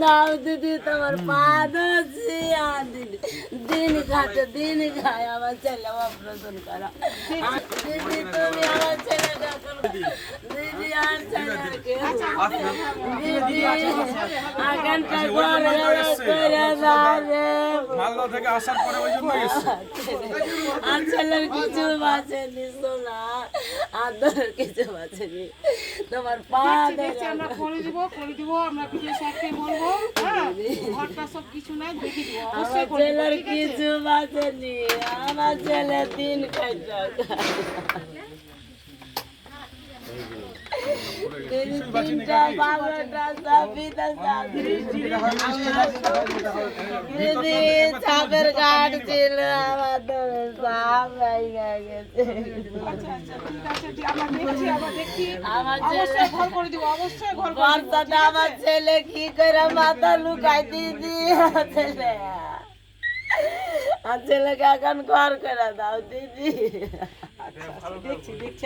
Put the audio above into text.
নাও দিদি তোমার পা ধরছি। দিদি দিন খাচ্ছে দিন খায় আমার ছেলে অপারেশন করা। দিদি তুমি আমার করো। দিদি আর দিদি আগানটা করে করে যাবে মালদা থেকে আসার পরে ওই জন্য ছেলের কিছু বাঁচেনি সোনা। আর তোর কিছু বাঁচেনি। তোমার পা দেখছি আমরা করে দিব করে দিব আমরা স্যারকে বলব হ্যাঁ? ঘরটা সব কিছু নাই দেখে দিব। আমার অবশ্যই করে দিব, ছেলের কিছু বাঁচেনি আমার ছেলে দিন দিদি চাপের কাঠ ছিল আমাদের আচ্ছা আচ্ছা ঠিক আছে ঠিক- আমরা দেখছি আমরা দেখছি আমার অবশ্যই ঘর ছেলে, কি করে মাথা লুকাই দিদি? ছেলে। আর ছেলেকে এখন ঘর করে দাও, দিদি। দেখছি দেখছি